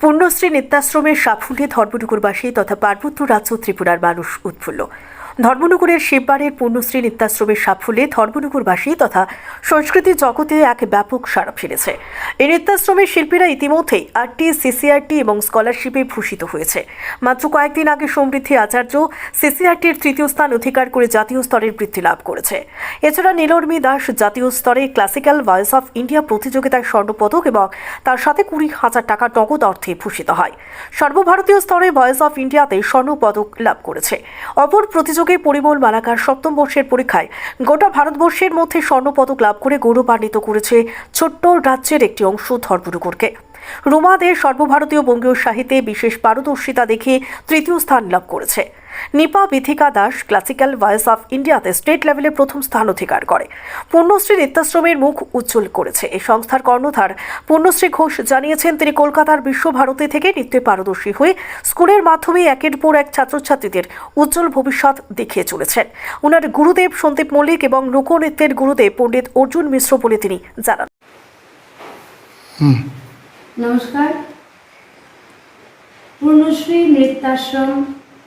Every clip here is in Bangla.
পূর্ণশ্রী নিত্যাশ্রমের সাফল্যে ধর্মনগরবাসী তথা পার্বত্য রাজ্য ত্রিপুরার মানুষ উৎফুল্ল। ধর্মনগরের শিববাড়ির পূর্ণশ্রী নিত্যাশ্রমের সাফল্যে ধর্মনগরবাসী তথা সংস্কৃতি জগতে এক ব্যাপক সাড়া ফিরেছে এই নিত্যাশ্রমের শিল্পীরা ইতিমধ্যেই আটটি, সিসিআরটি এবং স্কলারশিপে ভূষিত হয়েছে। মাত্র কয়েকদিন আগে সমৃদ্ধি আচার্য সিসিআরটির তৃতীয় স্থান অধিকার করে জাতীয় স্তরের বৃত্তি লাভ করেছে। এছাড়া নীলর্মি দাস জাতীয় স্তরে ক্লাসিক্যাল ভয়েস অফ ইন্ডিয়া প্রতিযোগিতায় স্বর্ণপদক এবং তার সাথে কুড়ি হাজার টাকা নগদ অর্থে ভূষিত হয়। সর্বভারতীয় স্তরে ভয়েস অফ ইন্ডিয়াতে স্বর্ণপদক লাভ করেছে। অপর প্রতিযোগী পরিমল মালাকার সপ্তম বর্ষের পরীক্ষায় গোটা ভারতবর্ষের মধ্যে স্বর্ণপদক লাভ করে গৌরবান্বিত করেছে ছোট্ট রাজ্যের একটি অংশ ধর্মনগরকে। রুমা দে সর্বভারতীয় বঙ্গীয় সাহিত্যে বিশেষ পারদর্শিতা দেখে তৃতীয় স্থান লাভ করেছে। Nipa Bithika Das classical voice of ইন্ডিয়াতে স্টেট লেভেলে প্রথম স্থান অধিকার করে। পূর্ণশ্রী নিত্যাশ্রমের মুখ উজ্জ্বল করেছে। এই সংস্থার কর্ণধার পূর্ণশ্রী ঘোষ জানিয়েছেন, তিনি কলকাতার বিশ্বভারতী থেকে নৃত্যে পারদর্শী হয়ে স্কুলের মাধ্যমে একের পর এক ছাত্রছাত্রীদের উজ্জ্বল ভবিষ্যৎ দেখিয়ে চলেছেন। ওনার গুরুদেব সন্দীপ মল্লিক এবং লোকনৃত্যের গুরুদেব পণ্ডিত অর্জুন মিশ্র বলে তিনি জানান। নমস্কার। পূর্ণশ্রী নৃত্যাশ্রম,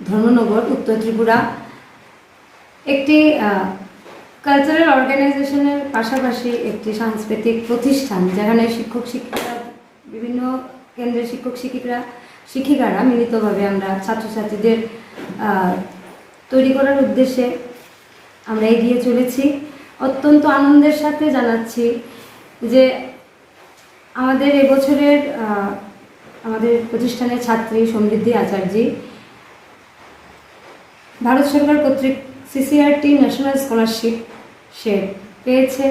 ধর্মনগর, উত্তর ত্রিপুরা, একটি কালচারাল অর্গানাইজেশনের পাশাপাশি একটি সাংস্কৃতিক প্রতিষ্ঠান যেখানে শিক্ষক শিক্ষিকা, বিভিন্ন কেন্দ্রের শিক্ষক শিক্ষিকা, শিক্ষিকারা মিলিতভাবে আমরা ছাত্রছাত্রীদের তৈরি করার উদ্দেশ্যে আমরা এগিয়ে চলেছি। অত্যন্ত আনন্দের সাথে জানাচ্ছি যে আমাদের এবছরের আমাদের প্রতিষ্ঠানের ছাত্রী সমৃদ্ধি আচার্যী, ভারত সরকার কর্তৃক সিসিআরটি ন্যাশনাল স্কলারশিপ সে পেয়েছে।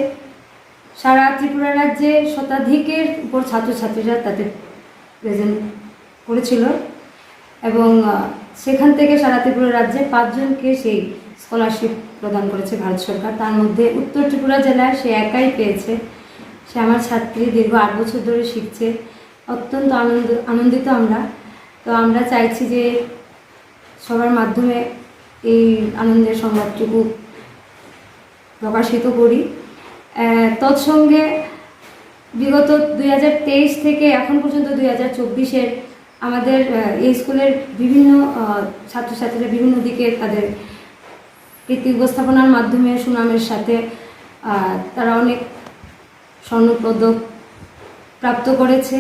সারা ত্রিপুরা রাজ্যে শতাধিকের উপর ছাত্রছাত্রীরা তাতে প্রেজেন্ট করেছিল এবং সেখান থেকে সারা ত্রিপুরা রাজ্যে পাঁচজনকে সেই স্কলারশিপ প্রদান করেছে ভারত সরকার। তার মধ্যে উত্তর ত্রিপুরা জেলায় সে একাই পেয়েছে। সে আমার ছাত্রী দীর্ঘ আট বছর ধরে শিখছে। অত্যন্ত আনন্দ, আনন্দিত আমরা। তো আমরা চাইছি যে সবার মাধ্যমে এই আনন্দের সংবাদটুকু প্রকাশিত করি। তৎসঙ্গে বিগত দুই হাজার তেইশ থেকে এখন পর্যন্ত দুই হাজার চব্বিশের আমাদের এই স্কুলের বিভিন্ন ছাত্রছাত্রীরা বিভিন্ন দিকে তাদের কৃতি উপস্থাপনার মাধ্যমে সুনামের সাথে তারা অনেক স্বর্ণপদক প্রাপ্ত করেছে।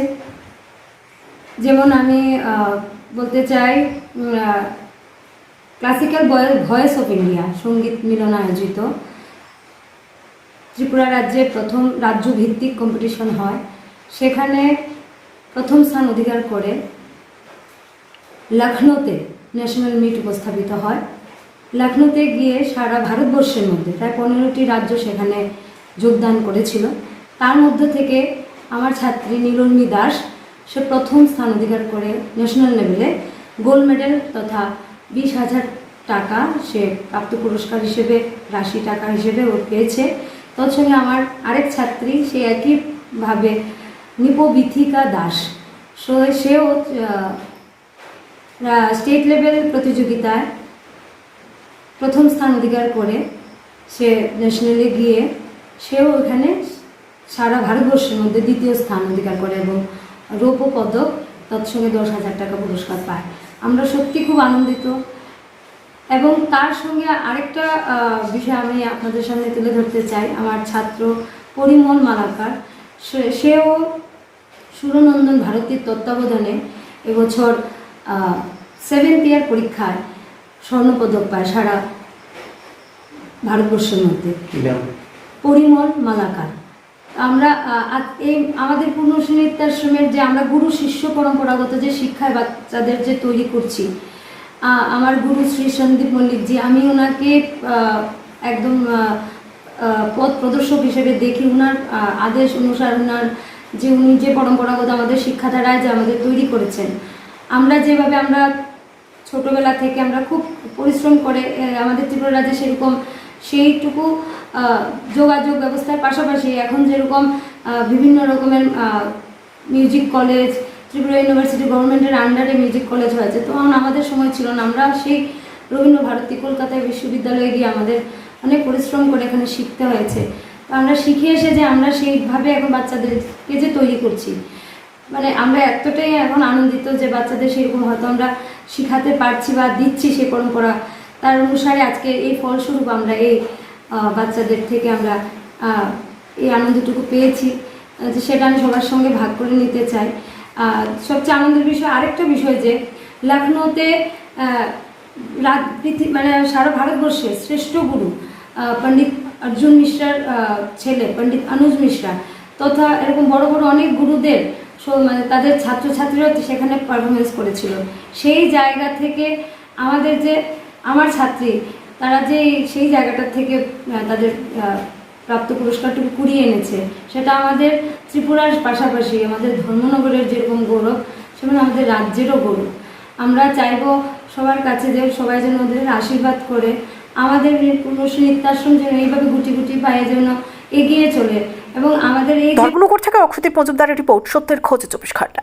যেমন আমি বলতে চাই ক্লাসিক্যাল ভয়েস অফ ইন্ডিয়া, সংগীত মিলন আয়োজিত। ত্রিপুরা রাজ্যে প্রথম রাজ্য ভিত্তিক কম্পিটিশন হয়। সেখানে প্রথম স্থান অধিকার করে লখনৌতে ন্যাশনাল মিট উপস্থাপিত হয়। লখনৌতে গিয়ে সারা ভারতবর্ষের মধ্যে প্রায় পনেরোটি রাজ্য সেখানে যোগদান করেছিল। তার মধ্য থেকে আমার ছাত্রী নীলর্মি দাস, সে প্রথম স্থান অধিকার করে ন্যাশনাল লেভেলে গোল্ড মেডেল তথা বিশ হাজার টাকা সে প্রাপ্ত পুরস্কার হিসেবে, রাশি টাকা হিসেবে ও পেয়েছে। তৎসঙ্গে আমার আরেক ছাত্রী, সে একইভাবে নিপবিথিকা দাস। সো সেও স্টেট লেভেল প্রতিযোগিতায় প্রথম স্থান অধিকার করে সে ন্যাশনালে গিয়ে সেও ওখানে সারা ভারতবর্ষের মধ্যে দ্বিতীয় স্থান অধিকার করে এবং রৌপ্য পদক তৎসঙ্গে দশ হাজার টাকা পুরস্কার পায়। আমরা সত্যি খুব আনন্দিত। এবং তার সঙ্গে আরেকটা বিষয় আমি আপনাদের সামনে তুলে ধরতে চাই। আমার ছাত্র পরিমল মালাকার সে- সেও সুরনন্দন ভারতীর তত্ত্বাবধানে এবছর সেভেন্থ ইয়ার পরীক্ষায় স্বর্ণপদক পায় সারা ভারতবর্ষের মধ্যে। পরিমল মালাকার। আমরা এই আমাদের পূর্ণশ্রী নৃত্যাশ্রমের যে আমরা গুরু শিষ্য পরম্পরাগত যে শিক্ষায় বাচ্চাদের যে তৈরি করছি আমার গুরু শ্রী সন্দীপ মল্লিকজি আমি ওনাকে একদম পথ প্রদর্শক হিসেবে দেখি। ওনার আদেশ অনুসার ওনার যে উনি যে পরম্পরাগত আমাদের শিক্ষাধারায় যে আমাদের তৈরি করেছেন। আমরা যেভাবে আমরা ছোটবেলা থেকে আমরা খুব পরিশ্রম করে আমাদের ত্রিপুরা রাজ্যে সেরকম সেইটুকু যোগাযোগ ব্যবস্থার পাশাপাশি এখন যেরকম বিভিন্ন রকমের মিউজিক কলেজ ত্রিপুরা ইউনিভার্সিটি গভর্নমেন্টের আন্ডারে মিউজিক কলেজ হয়েছে। তখন আমাদের সময় ছিল না। আমরা সেই রবীন্দ্র ভারতী কলকাতায় বিশ্ববিদ্যালয়ে গিয়ে আমাদের অনেক পরিশ্রম করে এখানে শিখতে হয়েছে। তো আমরা শিখে এসে যে আমরা সেইভাবে এখন বাচ্চাদেরকে যে তৈরি করছি মানে আমরা এতটাই এখন আনন্দিত যে বাচ্চাদের সেরকম হয়তো আমরা শিখাতে পারছি বা দিচ্ছি সে পরম্পরা। তার অনুসারে আজকে এই ফলস্বরূপ আমরা এই বাচ্চাদের থেকে আমরা এই আনন্দটুকু পেয়েছি যে সেটা আমি সবার সঙ্গে ভাগ করে নিতে চাই। সবচেয়ে আনন্দের বিষয় আরেকটা বিষয় যে, লখনৌতে রাত মানে সারা ভারতবর্ষে শ্রেষ্ঠ গুরু পণ্ডিত অর্জুন মিশ্রার ছেলে, পণ্ডিত অনুজ মিশ্রা, তথা এরকম বড় বড় অনেক গুরুদের মানে তাদের ছাত্রছাত্রীরাও তো সেখানে পারফরমেন্স করেছিল। সেই জায়গা থেকে আমাদের যে আমার ছাত্রী, তারা যে সেই জায়গাটা থেকে তাদের প্রাপ্ত পুরস্কারটুকু কুড়িয়ে এনেছে। সেটা আমাদের ত্রিপুরার পাশাপাশি আমাদের ধর্মনগরের যেরকম গৌরব সেরকম আমাদের রাজ্যেরও গৌরব। আমরা চাইব সবার কাছে যে সবাই যেন ওদের আশীর্বাদ করে, আমাদের পুণ্যশ্রী নিত্যাশ্রম যেন এইভাবে গুটি গুটি পায়ে যেন এগিয়ে চলে এবং আমাদের এই ধর্মনগর থেকে অক্ষদীপ মজুমদারের রিপোর্ট, সত্যের খোঁজে চব্বিশ ঘণ্টা।